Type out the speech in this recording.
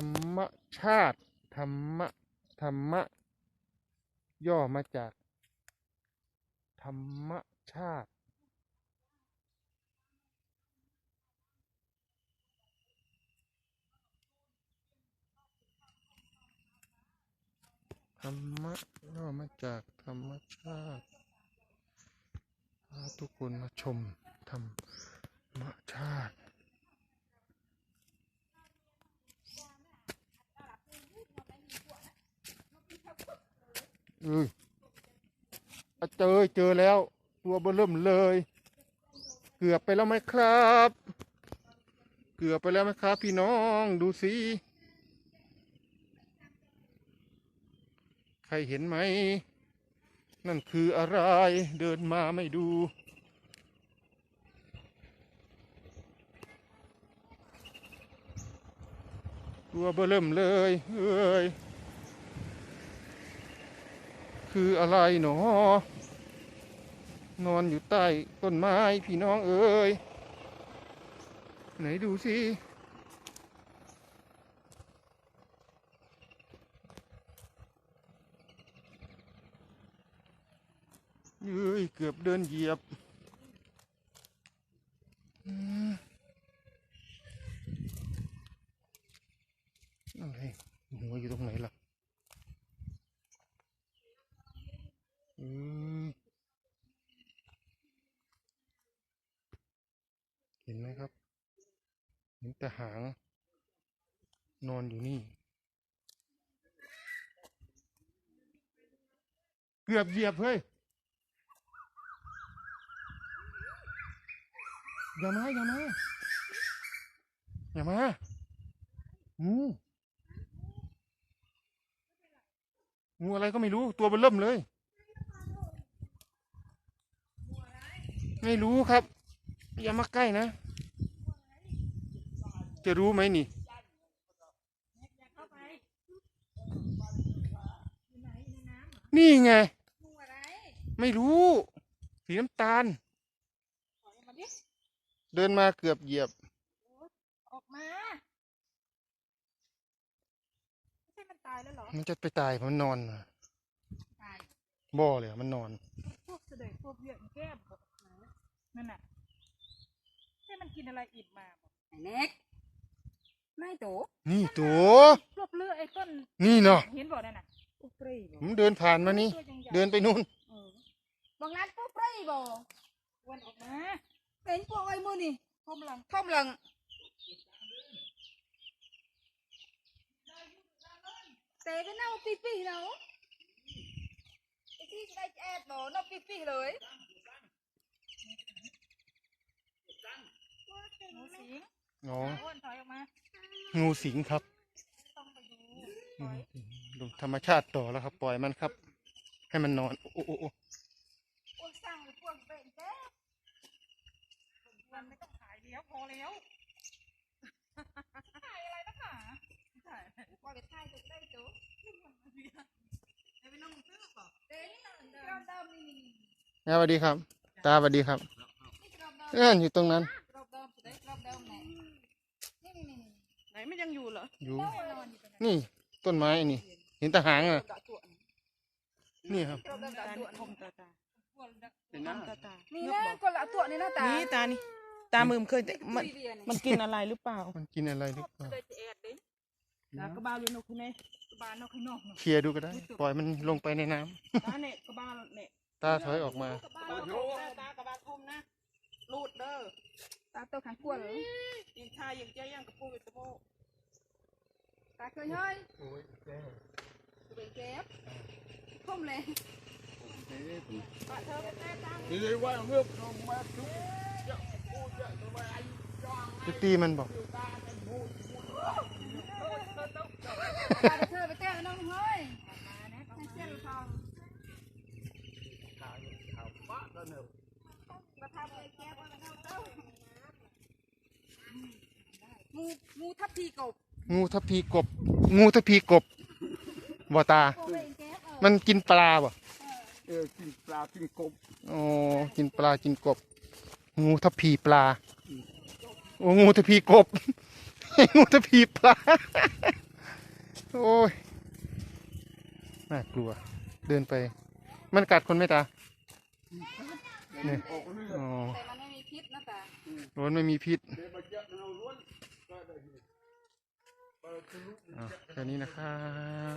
รรมชาติ ธรรมะ ธรรมะ ย่อมาจาก ธรรมชาติ ธรรมะ ย่อมาจากธรรมชาติพาทุกคนมาชมธรรมชาติ เอ้ยอเจอเจอแล้ว ตัวเบอเริ่มเลย เกือบไปแล้วไหมครับ เกือบไปแล้วไหมครับ พี่น้องดูสิ ใครเห็นไหม นั่นคืออะไรเดินมาไม่ดูตัวเบอเริ่มเลย เอ้ย คืออะไรหนอนอนอยู่ใต้ต้นไม้พี่น้องเอ้ยไหนดูสิเอ้ยเกือบเดินเหยียบอืมอะไรหัวอยู่ตรงไหนล่ะ เห็นไหมครับ เห็นแต่หาง นอนอยู่นี่ เกือบเหยียบเฮ้ย อย่ามา อย่ามา อย่ามางูงูอะไรก็ไม่รู้ ตัวมันเริ่มเลย ไม่รู้ครับ อย่ามาใกล้นะ จะรู้ไหมนี่นี่ไงงูอะไรไม่รู้ สีน้ำตาลถอยมาดิเดินมาเกือบเหยียบ ออกมา ไม่ใช่มันตายแล้วเหรอ มันจะไปตายเพราะมันนอนน่ะตายบ่อเลยอะมันนอน พวกเสด็จพวกเหยื่อแก้มบอกนั่นน่ะให้มันกิน อะไรอิ่มมาบอกไอ้เน็กไม่โตนี่ตัวรวบเลือดไอ้ต้นนี่เนาะเห็นบอกนั่นน่ะปุ๊บปรีบ่ผมเดินผ่านมานี่ตัวยังใหญ่เดินไปนู่นเออบางร้านปุ๊บปรีบ่วันออกมาเป็นพวกไอ้มือนี่พมหลังท่อมหลังแต่ก็เน่าปีปีๆเนาะไอ้ที่จะได้แอบบ่เน่าปีปีๆเลย หนู สิงอ๋ออ้วนถอยออกมางูสิงครับต้องไปดูอืมดูธรรมชาติต่อแล้วครับ ปล่อยมันครับ ให้มันนอน โอ้โอ้โอ้พวกสร้างหรือพวกเป็นแก้วันไม่ต้องขายเดียวพอแล้วขายอะไรนักหนาขายว่าไปถ่ายตัวได้ตัวจะไปนั่งซื้อป่ะเต้นี่น่ะเดิมเดิมนี่นี่นี่แม่สวัสดีครับ ตาสวัสดีครับนี่กรอบเดิมนั่นอยู่ตรงนั้น กรอบเดิมตัวได้กรอบเดิมไหนนี่นี่นี่นี่ ไหนไม่ยังอยู่เหรออยู่เน่านอนอยู่ตรงนั้นนี่ต้นไม้นี่ เห็นแตาหางอะกรอบตัวนี่นี่ครับกรอบเดิมกรอบตัวทมตาตาทมตาตานี่นะคนละตัวนี่นะตานี่ตานี่ตามือมนเคยแต่มันคุยเรียนมันกินอะไรหรือเปล่า มันกินอะไรหรือเปล่าเลยจะแอดดิตากระบาลอยู่นกคุณเน่บานนอกข้างนอกเนาะเคลียร์ดูก็ได้ ปล่อยมันลงไปในน้ำตาเนี่ยกระบาลเนี่ยตาถอยออกมากระบาลตากระบาลทุ่มนะรูดเด้อตาตัวขังกลัวเหรอยิงชายยิงเจ้ายังกระปูอยู่ตะโมตาเคยเฮ้ยเป็ นแก๊บทุ่มเลยปะเธอไปแก้ตังจะตีมันบอกปะเธอไปแก้น้องเฮ้ยให้เสี้ยนทองประทับไปแก้ว่าเท่าเต้างูงูทับพีกบ งูทับพีกบ งูทับพีกบบ่ตาพวกเป็นแก๊บเออมันกินปลาบ่เออกินปลากินกบอ๋อกินปลากินกบ งูทับพีปลาโอ้งูทับพีกบ งูทับพีปลา โอ้ยน่ากลัว เดินไป มันกัดคนไหมตาเนี่ยออกเลือดอ๋อแต่มันไม่มีพิษนะตาร้อนไม่มีพิษ แค่นี้นะครับ